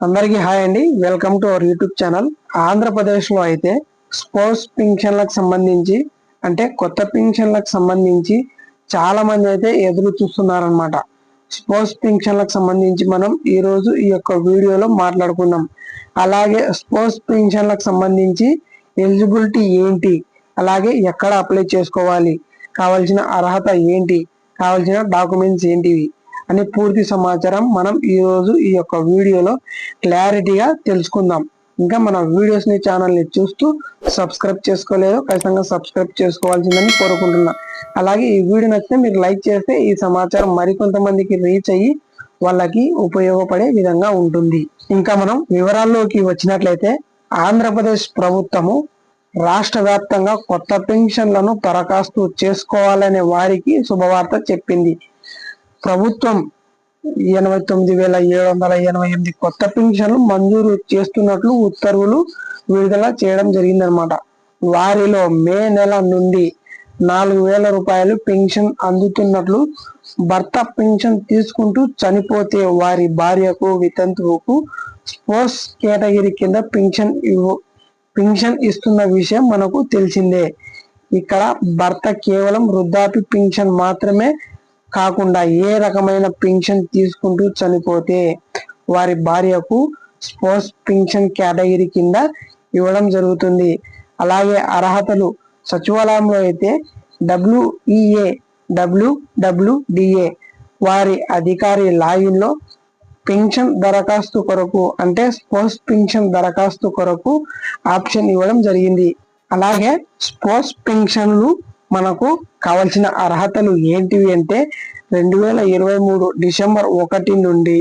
అందరికీ హాయ్ అండి. Welcome to our YouTube channel. ఆంధ్రప్రదేశ్లో అయితే స్పోర్ట్స్ పింఛన్లకు సంబంధించి అంటే కొత్త పింఛన్లకు సంబంధించి చాలా మంది అయితే ఎదురు చూస్తున్నారనమాట స్పోర్ట్స్ పింఛన్లకు సంబంధించి మనం ఈరోజు ఈ యొక్క వీడియోలో మాట్లాడుకుందాం. అలాగే స్పోర్ట్స్ పింఛన్లకు సంబంధించి ఎలిజిబిలిటీ ఏంటి? అలాగే ఎక్కడ అప్లై చేసుకోవాలి? కావాల్సిన అర్హత ఏంటి? కావాల్సిన డాక్యుమెంట్స్ ఏంటివి? అనే పూర్తి సమాచారం మనం ఈరోజు ఈ యొక్క వీడియోలో క్లారిటీగా తెలుసుకుందాం. ఇంకా మన వీడియోస్ని ఛానల్ని చూస్తూ సబ్స్క్రైబ్ చేసుకోలేదు ఖచ్చితంగా సబ్స్క్రైబ్ చేసుకోవాల్సిందని కోరుకుంటున్నా. అలాగే ఈ వీడియో నచ్చితే మీరు లైక్ చేస్తే ఈ సమాచారం మరికొంతమందికి రీచ్ అయ్యి వాళ్ళకి ఉపయోగపడే విధంగా ఉంటుంది. ఇంకా మనం వివరాల్లోకి వచ్చినట్లయితే ఆంధ్రప్రదేశ్ ప్రభుత్వము రాష్ట్ర వ్యాప్తంగా కొత్త పెన్షన్లను దరఖాస్తు చేసుకోవాలనే వారికి శుభవార్త చెప్పింది. ప్రభుత్వం ఎనభై తొమ్మిది వేల ఏడు వందల ఎనభై ఎనిమిది కొత్త పెన్షన్లు మంజూరు చేస్తున్నట్లు ఉత్తర్వులు విడుదల చేయడం జరిగిందనమాట వారిలో మే నెల నుండి నాలుగు వేల రూపాయలు పెన్షన్ అందుతున్నట్లు భర్త పెన్షన్ తీసుకుంటూ చనిపోతే వారి భార్యకు వితంతువుకు స్పోర్ట్స్ కేటగిరీ కింద పెన్షన్ ఇవ్వ పెన్షన్ ఇస్తున్న విషయం మనకు తెలిసిందే. ఇక్కడ భర్త కేవలం వృద్ధాప్య పెన్షన్ మాత్రమే కాకుండా ఏ రకమైన పెన్షన్ తీసుకుంటూ చనిపోతే వారి భార్యకు స్పోర్ట్స్ పింఛన్ కేటగిరీ కింద ఇవ్వడం జరుగుతుంది. అలాగే అర్హతలు సచివాలయంలో అయితే డబ్ల్యూఈఏ డబ్ల్యూడబ్ల్యూడిఏ వారి అధికారి లాగిన్లో పింఛన్ పెన్షన్ దరఖాస్తు కొరకు అంటే స్పోర్ట్స్ పింఛన్ దరఖాస్తు కొరకు ఆప్షన్ ఇవ్వడం జరిగింది. అలాగే స్పోర్ట్స్ పెన్షన్లు మనకు కావలసిన అర్హతలు ఏంటివి అంటే రెండు వేల ఇరవై మూడు డిసెంబర్ ఒకటి నుండి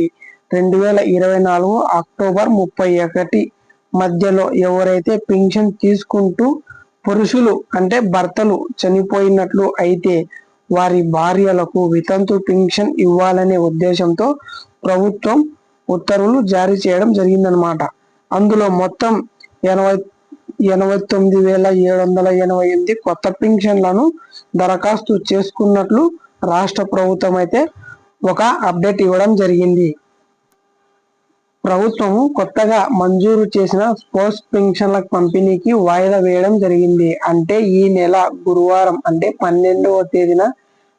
రెండు వేల ఇరవై నాలుగు అక్టోబర్ ముప్పై ఒకటి మధ్యలో ఎవరైతే పెన్షన్ తీసుకుంటూ పురుషులు అంటే భర్తలు చనిపోయినట్లు అయితే వారి భార్యలకు వితంతు పెన్షన్ ఇవ్వాలనే ఉద్దేశంతో ప్రభుత్వం ఉత్తర్వులు జారీ చేయడం జరిగిందనమాట అందులో మొత్తం ఎనభై ఎనభై తొమ్మిది వేల ఏడు వందల ఎనభై ఎనిమిది కొత్త పెన్షన్లను దరఖాస్తు చేసుకున్నట్లు రాష్ట్ర ప్రభుత్వం అయితే ఒక అప్డేట్ ఇవ్వడం జరిగింది. ప్రభుత్వం కొత్తగా మంజూరు చేసిన స్పోర్ట్స్ పెన్షన్ల పంపిణీకి వాయిదా వేయడం జరిగింది. అంటే ఈ నెల గురువారం అంటే పన్నెండవ తేదీన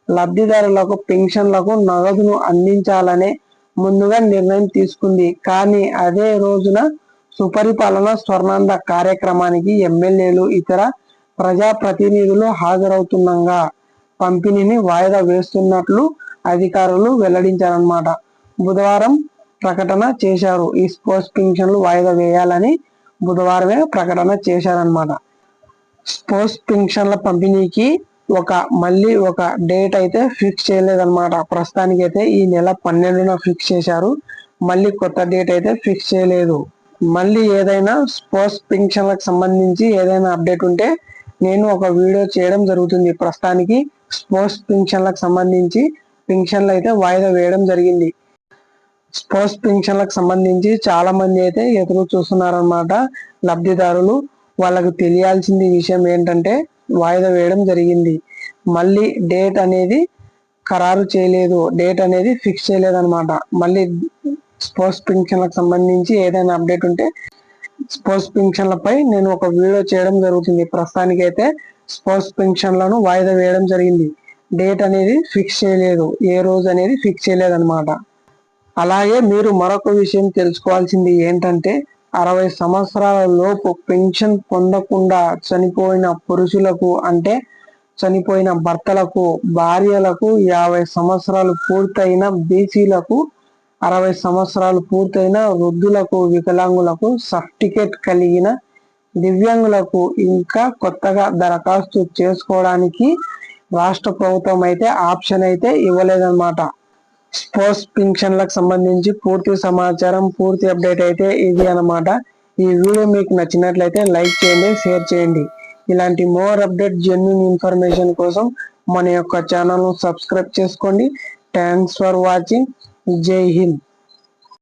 లబ్ధిదారులకు పెన్షన్లకు నగదును అందించాలనే ముందుగా నిర్ణయం తీసుకుంది. కానీ అదే రోజున సుపరిపాలన స్వర్ణాంద కార్యక్రమానికి ఎమ్మెల్యేలు ఇతర ప్రజాప్రతినిధులు హాజరవుతుండగా పంపిణీని వాయిదా వేస్తున్నట్లు అధికారులు వెల్లడించారన్నమాట. బుధవారం ప్రకటన చేశారు. ఈ స్పోర్ట్స్ పెన్షన్లు వాయిదా వేయాలని బుధవారమే ప్రకటన చేశారనమాట స్పోర్ట్స్ పెన్షన్ల పంపిణీకి ఒక మళ్ళీ ఒక డేట్ అయితే ఫిక్స్ చేయలేదన్నమాట. ప్రస్తుతానికైతే ఈ నెల పన్నెండున ఫిక్స్ చేశారు. మళ్ళీ కొత్త డేట్ అయితే ఫిక్స్ చేయలేదు. మళ్ళీ ఏదైనా స్పోర్ట్స్ పెన్షన్లకు సంబంధించి ఏదైనా అప్డేట్ ఉంటే నేను ఒక వీడియో చేయడం జరుగుతుంది. ప్రస్తుతానికి స్పోర్ట్స్ పెన్షన్లకు సంబంధించి పెన్షన్లు అయితే వాయిదా వేయడం జరిగింది. స్పోర్ట్స్ పెన్షన్లకు సంబంధించి చాలా మంది అయితే ఎదురు చూస్తున్నారనమాట లబ్ధిదారులు వాళ్ళకు తెలియాల్సింది విషయం ఏంటంటే వాయిదా వేయడం జరిగింది. మళ్ళీ డేట్ అనేది ఖరారు చేయలేదు. డేట్ అనేది ఫిక్స్ చేయలేదు అనమాట మళ్ళీ స్పోర్ట్స్ పెన్షన్లకు సంబంధించి ఏదైనా అప్డేట్ ఉంటే స్పోర్ట్స్ పెన్షన్లపై నేను ఒక వీడియో చేయడం జరుగుతుంది. ప్రస్తుతానికి అయితే స్పోర్ట్స్ పెన్షన్లను వాయిదా వేయడం జరిగింది. డేట్ అనేది ఫిక్స్ చేయలేదు. ఏ రోజు అనేది ఫిక్స్ చేయలేదు అనమాట అలాగే మీరు మరొక విషయం తెలుసుకోవాల్సింది ఏంటంటే అరవై సంవత్సరాల లోపు పెన్షన్ పొందకుండా చనిపోయిన పురుషులకు అంటే చనిపోయిన భర్తలకు భార్యలకు యాభై సంవత్సరాలు పూర్తయిన బీసీలకు అరవై సంవత్సరాలు పూర్తయిన వృద్ధులకు వికలాంగులకు సర్టిఫికేట్ కలిగిన దివ్యాంగులకు ఇంకా కొత్తగా దరఖాస్తు చేసుకోవడానికి రాష్ట్ర ప్రభుత్వం అయితే ఆప్షన్ అయితే ఇవ్వలేదన్నమాట. స్పోర్ట్స్ పింఛన్లకు సంబంధించి పూర్తి సమాచారం పూర్తి అప్డేట్ అయితే ఇది అన్నమాట. ఈ వీడియో మీకు నచ్చినట్లయితే లైక్ చేయండి షేర్ చేయండి. ఇలాంటి మోర్ అప్డేట్ జెన్యున్ ఇన్ఫర్మేషన్ కోసం మన యొక్క ఛానల్ను సబ్స్క్రైబ్ చేసుకోండి. Thanks for watching Jai Hind.